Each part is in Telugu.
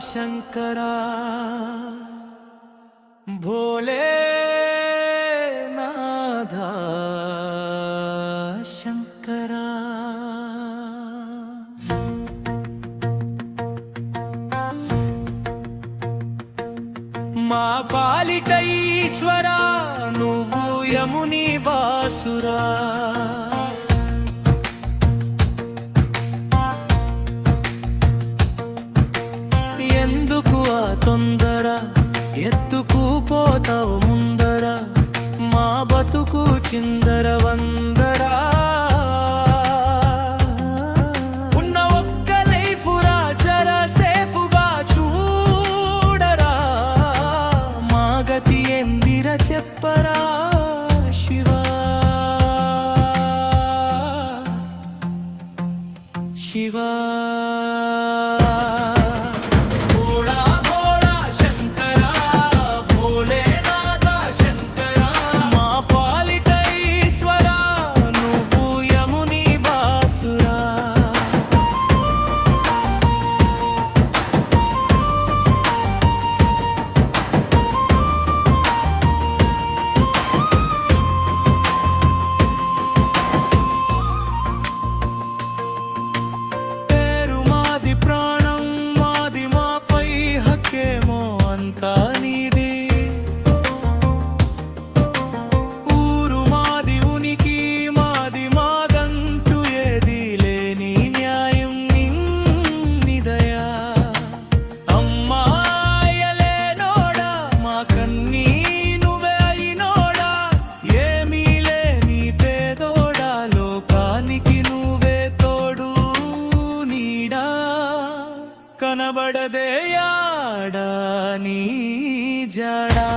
శంకరా భోలే నాథా శంకరా మా పాలిట ఈశ్వరా నువ్వు యముని బాసురా ఎత్తుకు ముందర మా బతుకు చిందర వందరా. ఉన్న ఒక్క లైఫురా జర సేఫుగా చూడరా. మా గతి ఎందిర చెప్పరా? కనబడదే యాడా నీ జడా.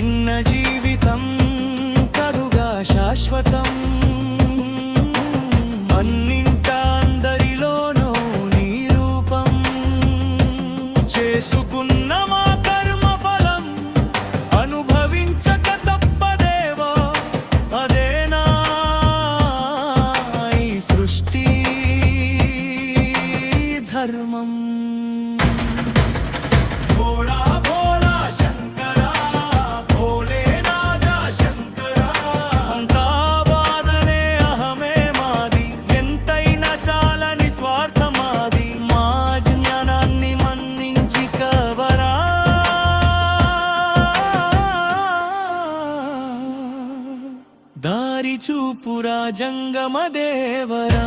చిన్న జీవితం కరుగా శాశ్వతం. అన్నింట అందరిలోనూ నీ రూపం. చేసుకున్న మా కర్మ ఫలం అనుభవించక తప్పదేవో అదేనా ఈ సృష్టి ధర్మం. భోళా చూపురా జంగమ దేవరా